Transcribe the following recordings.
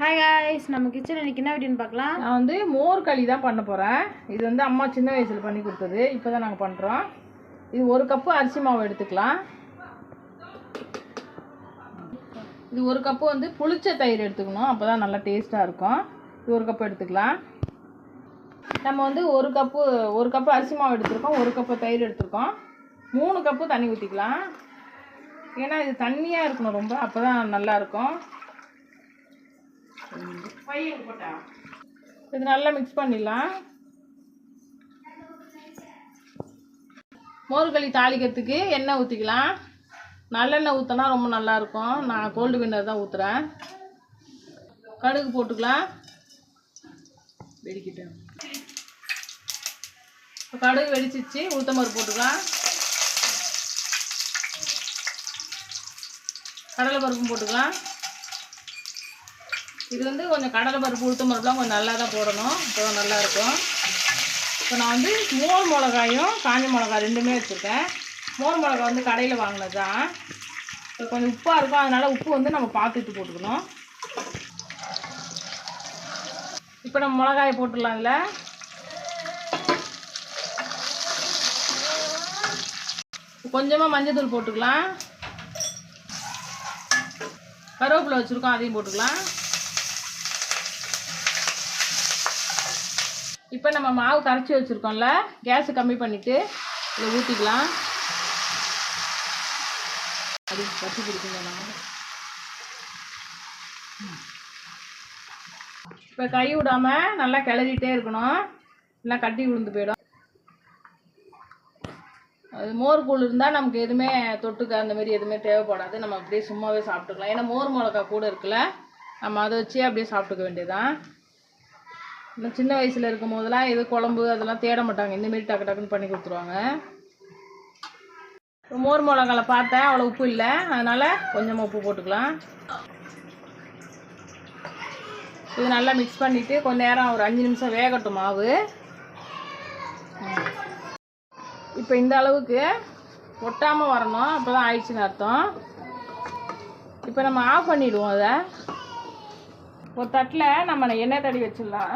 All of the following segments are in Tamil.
ஹாய் காய்ஸ் நம்ம கிச்சன் இன்னைக்கு என்ன வீடியோன்னு பார்க்கலாம். நான் வந்து மோர் களி தான் பண்ண போகிறேன் இது வந்து அம்மா சின்ன வயசில் பண்ணி கொடுத்தது. இப்போ தான் நாங்கள் பண்ணுறோம் இது ஒரு கப்பு அரிசி மாவு எடுத்துக்கலாம். இது ஒரு கப்பு வந்து புளிச்ச தயிர் எடுத்துக்கணும். அப்போ தான் நல்லா டேஸ்ட்டாக இருக்கும். இது ஒரு கப்பு எடுத்துக்கலாம். நம்ம வந்து ஒரு கப்பு ஒரு கப்பு அரிசி மாவு எடுத்துருக்கோம். ஒரு கப்பு தயிர் எடுத்துருக்கோம். மூணு கப்பு தண்ணி ஊற்றிக்கலாம் ஏன்னா இது தண்ணியாக இருக்கணும் ரொம்ப. அப்போ தான் நல்லாயிருக்கும் இது நல்லா மிக்ஸ் பண்ணிடலாம். மோர்களி தாளிக்கிறதுக்கு எண்ணெய் ஊற்றிக்கலாம் நல்லெண்ணெய் ஊற்றினா ரொம்ப நல்லாயிருக்கும் நான் கோல்டு வின்னர் தான் ஊற்றுறேன் கடுகு போட்டுக்கலாம். வெடிக்கிட்டேன் கடுகு வெடிச்சிச்சு. உளுத்தம்பருப்பு போட்டுக்கலாம். கடலை பருப்பும் போட்டுக்கலாம். இது வந்து கொஞ்சம் கடலை பருப்பு உளுத்தம் பருப்புலாம் கொஞ்சம் நல்லா தான் போடணும். அப்போ தான் நல்லாயிருக்கும். இப்போ நான் வந்து மோர் மிளகாயும் காஞ்ச மிளகாய் ரெண்டுமே வச்சுருக்கேன். மோர் மிளகாய் வந்து கடையில் வாங்கினது தான் கொஞ்சம் உப்பாக இருக்கும். அதனால் உப்பு வந்து நம்ம பார்த்துட்டு போட்டுக்கணும். இப்போ நம்ம மிளகாயை போட்டுடலாம் இதில் கொஞ்சமாக மஞ்சள் போட்டுக்கலாம். கருவேப்பிலை வச்சுருக்கோம். அதையும் போட்டுக்கலாம். இப்போ நம்ம மாவு கரைச்சி வச்சுருக்கோம்ல கேஸை கம்மி பண்ணிவிட்டு இதை ஊற்றிக்கலாம் அது கட்டி பிடிக்குங்க நம்ம. இப்போ கை விடாமல் நல்லா கிளறிட்டே இருக்கணும். இல்லை கட்டி விழுந்து போயிடும். அது மோர் கூழ் இருந்தால் நமக்கு எதுவுமே தொட்டுக்க அந்த மாதிரி எதுவுமே தேவைப்படாது. நம்ம அப்படியே சும்மாவே சாப்பிட்டுக்கலாம். ஏன்னா மோர் மிளகா கூட இருக்குல்ல நம்ம அதை வச்சே அப்படியே சாப்பிட்டுக்க வேண்டியதுதான். இன்னும் சின்ன வயசில் இருக்கும் போதெல்லாம் எது குழம்பு அதெல்லாம் தேட மாட்டாங்க. இந்தமாரி டக்கு டக்குன்னு பண்ணி கொடுத்துருவாங்க. மோர் மிளகால பார்த்தேன். அவ்வளோ உப்பு இல்லை. அதனால் கொஞ்சமாக உப்பு போட்டுக்கலாம். இது நல்லா மிக்ஸ் பண்ணிவிட்டு கொஞ்ச நேரம் ஒரு அஞ்சு நிமிஷம் வேகட்டும் மாவு. இப்போ இந்த அளவுக்கு ஒட்டாமல் வரணும். அப்போ தான் ஆயிடுச்சுன்னு அர்த்தம். இப்போ நம்ம ஆஃப் பண்ணிவிடுவோம் அதை. ஒரு தட்டில் நம்ம எண்ணெய் தடி வச்சிடலாம்.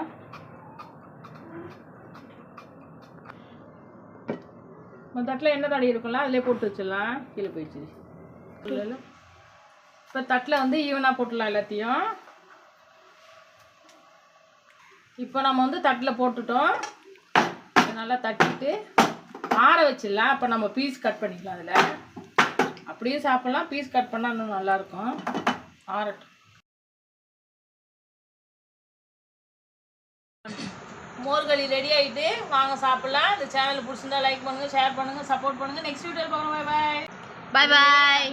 ஒரு தட்டில் என்ன தடி இருக்கும்ல அதிலே போட்டு வச்சிடலாம். கீழே போயிடுச்சு. இல்லை இப்போ தட்டில் வந்து ஈவனாக போட்டுடலாம் எல்லாத்தையும். இப்போ நம்ம வந்து தட்டில் போட்டுட்டோம். நல்லா தட்டிட்டு ஆற வச்சிடலாம். அப்போ நம்ம பீஸ் கட் பண்ணிக்கலாம் அதில். அப்படியே சாப்பிட்லாம். பீஸ் கட் பண்ணால் இன்னும் நல்லாயிருக்கும் ஆறட்டும். மோர்களி ரெடி ஆகிட்டு வாங்க சாப்பிட்லாம். இந்த சேனல் பிடிச்சிருந்தா லைக் பண்ணுங்கள் ஷேர் பண்ணுங்கள் சப்போர்ட் பண்ணுங்கள் நெக்ஸ்ட் வீடியோ பார்க்குறோம் பாய் பாய் பாய் பாய்